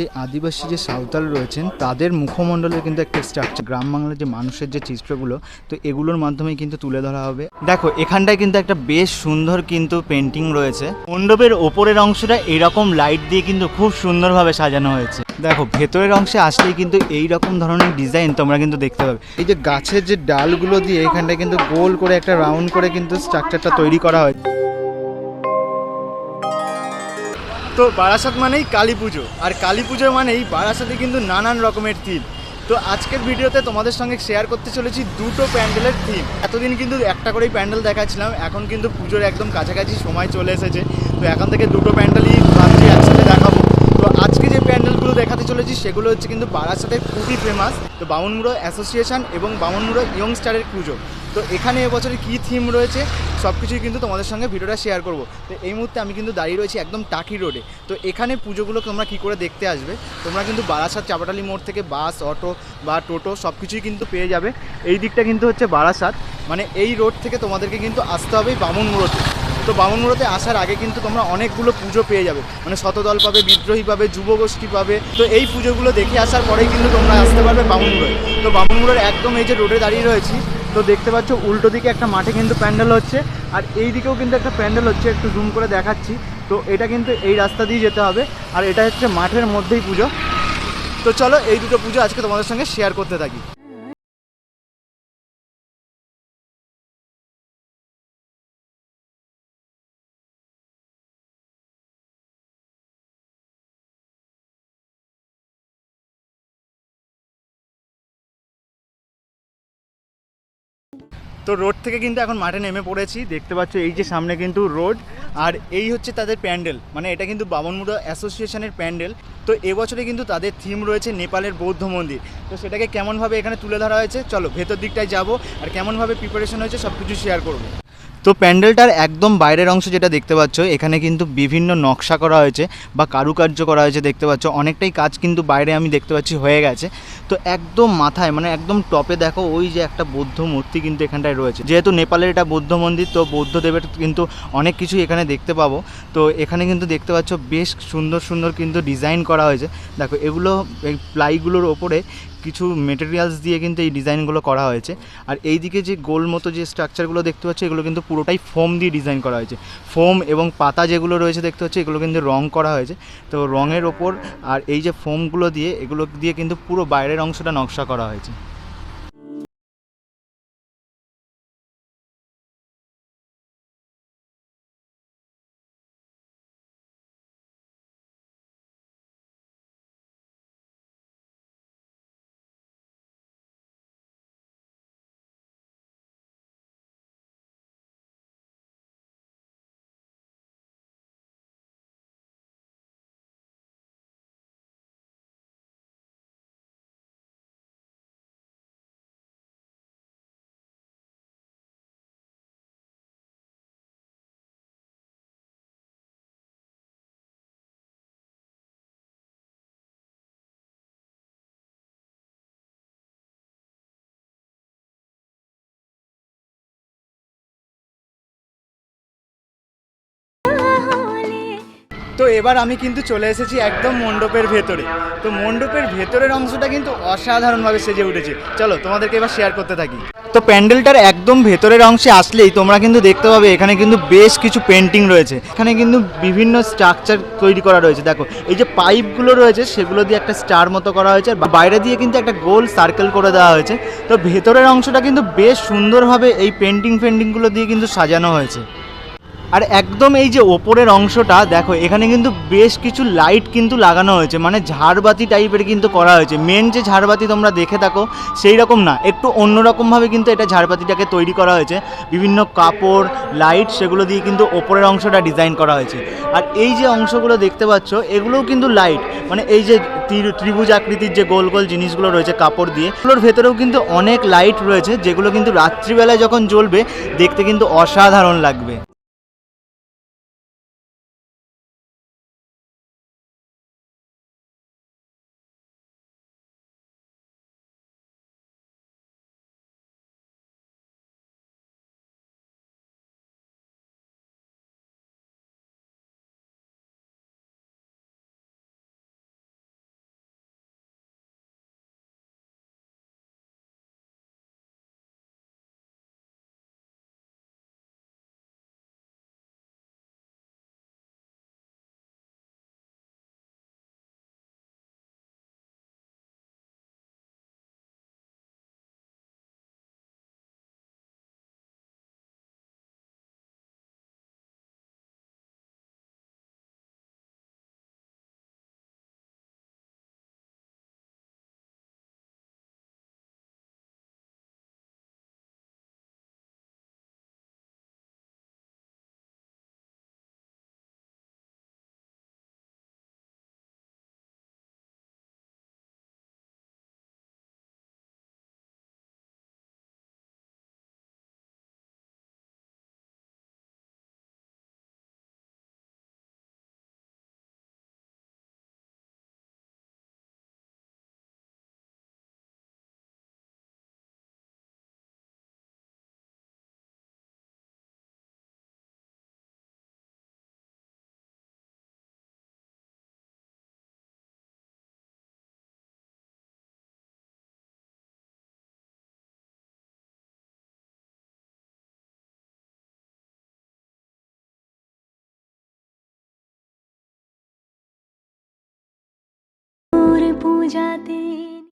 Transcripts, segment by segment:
যে আদিবাসী যে সাঁওতাল রয়েছেন, তাদের মুখমণ্ডলের কিন্তু একটা স্ট্রাকচার গ্রাম বাংলার যে মানুষের যে চিত্রগুলো, তো এগুলোর মাধ্যমে কিন্তু তুলে ধরা হবে। দেখো, এখানটায় কিন্তু একটা বেশ সুন্দর কিন্তু পেন্টিং রয়েছে। মণ্ডপের ওপরের অংশটা এরকম লাইট দিয়ে কিন্তু খুব সুন্দরভাবে সাজানো হয়েছে। দেখো, ভেতরের অংশে আসলেই কিন্তু এই রকম ধরনের ডিজাইন তোমরা কিন্তু দেখতে পাবে। এই যে গাছের যে ডালগুলো দিয়ে এখানটায় কিন্তু গোল করে একটা রাউন্ড করে কিন্তু স্ট্রাকচারটা তৈরি করা হয়। তো বারাসাত মানেই কালী পুজো। আর কালী পুজো মানেই বারাসাতে কিন্তু নানান রকমের থিম তো আজকের ভিডিওতে তোমাদের সঙ্গে শেয়ার করতে চলেছি দুটো প্যান্ডেলের থিম এতদিন কিন্তু একটা করেই প্যান্ডেল দেখাচ্ছিলাম, এখন কিন্তু পুজোর একদম কাছাকাছি সময় চলে এসেছে। তো এখন থেকে দুটো প্যান্ডেলই ভাবছি একসাথে দেখাবো। তো আজকে যে প্যান্ডেলগুলো দেখাতে চলেছি সেগুলো হচ্ছে কিন্তু বারাসাতের খুবই ফেমাস তো বামুনমুড়ো অ্যাসোসিয়েশন এবং বামুনমুড়ো ইয়ংস্টারের পুজো। তো এখানে এবছরে কী থিম রয়েছে সব কিছুই কিন্তু তোমাদের সঙ্গে ভিডিওটা শেয়ার করব। তো এই মুহূর্তে আমি কিন্তু দাঁড়িয়ে রয়েছি একদম টাকি রোডে। তো এখানে পুজোগুলো তোমরা কী করে দেখতে আসবে? তোমরা কিন্তু বারাসাত চাপাটালি মোড় থেকে বাস, অটো বা টোটো সব কিছুই কিন্তু পেয়ে যাবে। এই দিকটা কিন্তু হচ্ছে বারাসাত। মানে এই রোড থেকে তোমাদেরকে কিন্তু আসতে হবে বামুনমুড়োতে। তো বামুনমুড়োতে আসার আগে কিন্তু তোমরা অনেকগুলো পুজো পেয়ে যাবে। মানে শতদল পাবে, বিদ্রোহী পাবে যুবগোষ্ঠী পাবে। তো এই পুজোগুলো দেখে আসার পরেই কিন্তু তোমরা আসতে পারবে বামুনমুড়োয়। তো বামুনমুড়োর একদম এই যে রোডে দাঁড়িয়ে রয়েছি তো দেখতে পাচ্ছ, উল্টো দিকে একটা মাঠে কিন্তু প্যান্ডেল হচ্ছে, আর এই দিকেও কিন্তু একটা প্যান্ডেল হচ্ছে, একটু জুম করে দেখাচ্ছি। তো এটা কিন্তু এই রাস্তা দিয়ে যেতে হবে, আর এটা হচ্ছে মাঠের মধ্যেই পুজো। তো চলো এই দুটো পুজো আজকে তোমাদের সঙ্গে শেয়ার করতে থাকি। তো রোড থেকে কিন্তু এখন মাঠে নেমে পড়েছি। দেখতে পাচ্ছ এই যে সামনে কিন্তু রোড, আর এই হচ্ছে তাদের প্যান্ডেল। মানে এটা কিন্তু বামনমুড়া অ্যাসোসিয়েশনের প্যান্ডেল। তো এবছরে কিন্তু তাদের থিম রয়েছে নেপালের বৌদ্ধ মন্দির। তো সেটাকে কেমনভাবে এখানে তুলে ধরা হয়েছে? চলো ভেতর দিকটায় যাব, আর কেমনভাবে প্রিপারেশন হয়েছে সব কিছু শেয়ার করব। তো প্যান্ডেলটার একদম বাইরের অংশ যেটা দেখতে পাচ্ছ, এখানে কিন্তু বিভিন্ন নকশা করা হয়েছে বা কারুকার্য করা হয়েছে দেখতে পাচ্ছ। অনেকটাই কাজ কিন্তু বাইরে আমি দেখতে পাচ্ছি হয়ে গেছে। তো একদম মাথায় মানে একদম টপে দেখো ওই যে একটা বৌদ্ধ মূর্তি কিন্তু এখানটায় রয়েছে। যেহেতু নেপালের এটা বৌদ্ধ মন্দির, তো বৌদ্ধদেবের কিন্তু অনেক কিছু এখানে দেখতে পাবো। তো এখানে কিন্তু দেখতে পাচ্ছ বেশ সুন্দর সুন্দর কিন্তু ডিজাইন করা হয়েছে। দেখো, এগুলো প্লাইগুলোর ওপরে কিছু মেটেরিয়ালস দিয়ে কিন্তু এই ডিজাইনগুলো করা হয়েছে। আর এই দিকে যে গোল মতো যে স্ট্রাকচারগুলো দেখতে পাচ্ছি, এগুলো কিন্তু পুরোটাই ফোম দিয়ে ডিজাইন করা হয়েছে। ফোম এবং পাতা যেগুলো রয়েছে দেখতে পাচ্ছি, এগুলো কিন্তু রং করা হয়েছে। তো রঙের ওপর আর এই যে ফোমগুলো দিয়ে, এগুলো দিয়ে কিন্তু পুরো বাইরের অংশটা নকশা করা হয়েছে। তো এবার আমি কিন্তু চলে এসেছি একদম মণ্ডপের ভেতরে। তো মণ্ডপের ভেতরের অংশটা কিন্তু অসাধারণভাবে সেজে উঠেছে। চলো, তোমাদেরকে এবার শেয়ার করতে থাকি। তো প্যান্ডেলটার একদম ভেতরের অংশে আসলেই তোমরা কিন্তু দেখতে পাবে, এখানে কিন্তু বেশ কিছু পেন্টিং রয়েছে। এখানে কিন্তু বিভিন্ন স্ট্রাকচার তৈরি করা রয়েছে। দেখো, এই যে পাইপগুলো রয়েছে, সেগুলো দিয়ে একটা স্টার মতো করা হয়েছে। আর বাইরে দিয়ে কিন্তু একটা গোল সার্কেল করে দেওয়া হয়েছে। তো ভেতরের অংশটা কিন্তু বেশ সুন্দরভাবে এই পেন্টিং ফেন্টিংগুলো দিয়ে কিন্তু সাজানো হয়েছে। আর একদম এই যে ওপরের অংশটা, দেখো, এখানে কিন্তু বেশ কিছু লাইট কিন্তু লাগানো হয়েছে। মানে ঝাড়বাতি টাইপের কিন্তু করা হয়েছে। মেন যে ঝাড়বাতি তোমরা দেখে থাকো, সেই রকম না। একটু অন্যরকমভাবে কিন্তু এটা ঝাড়বাতিটাকে তৈরি করা হয়েছে। বিভিন্ন কাপড় লাইট সেগুলো দিয়ে কিন্তু ওপরের অংশটা ডিজাইন করা হয়েছে। আর এই যে অংশগুলো দেখতে পাচ্ছ, এগুলোও কিন্তু লাইট মানে এই যে ত্রি- ত্রিভুজ আকৃতির যে গোল গোল জিনিসগুলো রয়েছে কাপড় দিয়ে, এগুলোর ভেতরেও কিন্তু অনেক লাইট রয়েছে, যেগুলো কিন্তু রাত্রিবেলায় যখন জ্বলবে, দেখতে কিন্তু অসাধারণ লাগবে।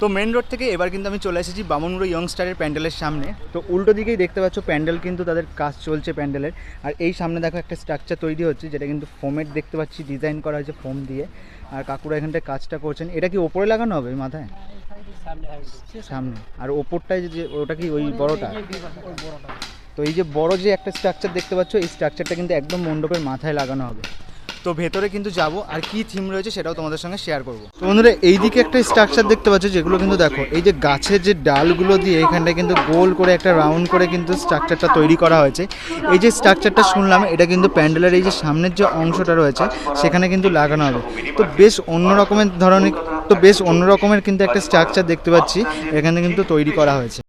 তো মেন রোড থেকে এবার কিন্তু আমি চলে এসেছি বামনগুড়ো ইয়ংস্টারের প্যান্ডেলের সামনে। তো উল্টো দিকেই দেখতে পাচ্ছ প্যান্ডেল কিন্তু তাদের কাজ চলছে প্যান্ডেলের। আর এই সামনে দেখো একটা স্ট্রাকচার তৈরি হচ্ছে যেটা কিন্তু ফোমের দেখতে পাচ্ছি ডিজাইন করা হয়েছে ফোম দিয়ে। আর কাকুরা এখানটায় কাজটা করছেন। এটা কি ওপরে লাগানো হবে মাথায়? সামনে। আর ওপরটায় যে ওটা কি ওই বড়টা? তো এই যে বড় যে একটা স্ট্রাকচার দেখতে পাচ্ছ, এই স্ট্রাকচারটা কিন্তু একদম মণ্ডপের মাথায় লাগানো হবে। তো ভেতরে কিন্তু যাব, আর কি থিম রয়েছে সেটাও তোমাদের সঙ্গে শেয়ার করব। তো বন্ধুরা, এইদিকে একটা স্ট্রাকচার দেখতে পাচ্ছ, যেগুলো কিন্তু দেখো, এই যে গাছের যে ডালগুলো দিয়ে এখানটায় কিন্তু গোল করে একটা রাউন্ড করে কিন্তু স্ট্রাকচারটা তৈরি করা হয়েছে। এই যে স্ট্রাকচারটা শুনলাম, এটা কিন্তু প্যান্ডেলের এই যে সামনের যে অংশটা রয়েছে, সেখানে কিন্তু লাগানো হবে। তো বেশ অন্য রকমের ধরনের, তো বেশ অন্য রকমের কিন্তু একটা স্ট্রাকচার দেখতে পাচ্ছি, এখানে কিন্তু তৈরি করা হয়েছে।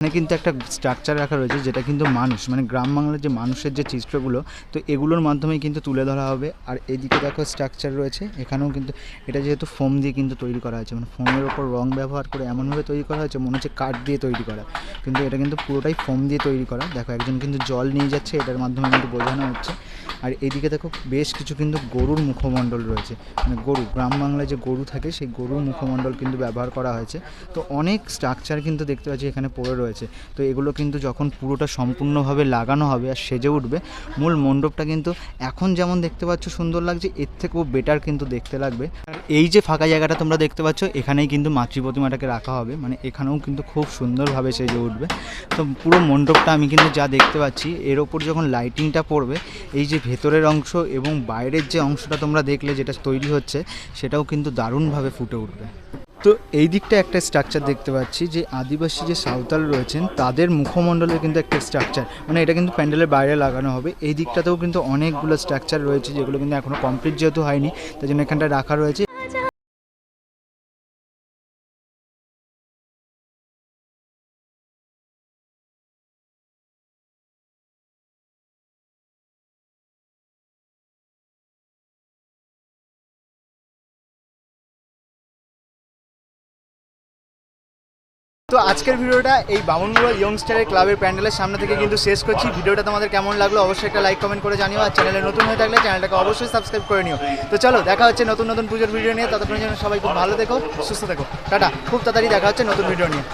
এখানে কিন্তু একটা স্ট্রাকচার রাখা রয়েছে যেটা কিন্তু মানুষ মানে গ্রাম বাংলার যে মানুষের যে চিত্রগুলো, তো এগুলোর মাধ্যমেই কিন্তু তুলে ধরা হবে। আর এদিকে দেখো স্ট্রাকচার রয়েছে, এখানেও কিন্তু এটা যেহেতু ফোম দিয়ে কিন্তু তৈরি করা হয়েছে মানে ফোমের ওপর রং ব্যবহার করে এমনভাবে তৈরি করা হয়েছে, মনে হচ্ছে কাঠ দিয়ে তৈরি করা। কিন্তু এটা কিন্তু পুরোটাই ফোম দিয়ে তৈরি করা। দেখো একজন কিন্তু জল নিয়ে যাচ্ছে, এটার মাধ্যমে কিন্তু বোঝানো হচ্ছে। আর এদিকে দেখো বেশ কিছু কিন্তু গরুর মুখমণ্ডল রয়েছে মানে গরু, গ্রাম বাংলায় যে গরু থাকে, সেই গরুর মুখমণ্ডল কিন্তু ব্যবহার করা হয়েছে। তো অনেক স্ট্রাকচার কিন্তু দেখতে পাচ্ছি এখানে পড়ে রয়েছে। তো এগুলো কিন্তু যখন পুরোটা সম্পূর্ণভাবে লাগানো হবে আর সেজে উঠবে, মূল মণ্ডপটা কিন্তু এখন যেমন দেখতে পাচ্ছ সুন্দর লাগছে, এর থেকেও বেটার কিন্তু দেখতে লাগবে। আর এই যে ফাঁকা জায়গাটা তোমরা দেখতে পাচ্ছ, এখানেই কিন্তু মাতৃ প্রতিমাটাকে রাখা হবে মানে এখানেও কিন্তু খুব সুন্দরভাবে সেজে উঠবে। তো পুরো মণ্ডপটা আমি কিন্তু যা দেখতে পাচ্ছি, এর ওপর যখন লাইটিংটা পড়বে, এই যে ভেতরের অংশ এবং বাইরের যে অংশটা তোমরা দেখলে যেটা তৈরি হচ্ছে, সেটাও কিন্তু দারুণভাবে ফুটে উঠবে। তো এই দিকটা একটা স্ট্রাকচার দেখতে পাচ্ছি যে আদিবাসী যে সাঁওতাল রয়েছেন, তাদের মুখমণ্ডলের কিন্তু একটা স্ট্রাকচার মানে এটা কিন্তু প্যান্ডেলের বাইরে লাগানো হবে। এই দিকটাতেও কিন্তু অনেকগুলো স্ট্রাকচার রয়েছে যেগুলো কিন্তু এখনও কমপ্লিট যেহেতু হয়নি, তাই জন্য এখানটা রাখা রয়েছে। তো আজকের ভিডিওটা এই বামনগুড়া ইয়ংস্টারের ক্লাবের প্যান্ডেলের সামনে থেকে কিন্তু শেষ করছি। ভিডিওটা তোমাদের কেমন লাগল অবশ্যই একটা লাইক কমেন্ট করে জানিও। আর চ্যানেলে নতুন হয়ে থাকলে চ্যানেলটাকে অবশ্যই সাবস্ক্রাইব করে নিও। তো চলো, দেখা হচ্ছে নতুন নতুন পুজোর ভিডিও নিয়ে। ততক্ষণের জন্য সবাই খুব ভালো দেখো সুস্থ দেখো টাটা। খুব তাড়াতাড়ি দেখা হচ্ছে নতুন ভিডিও নিয়ে।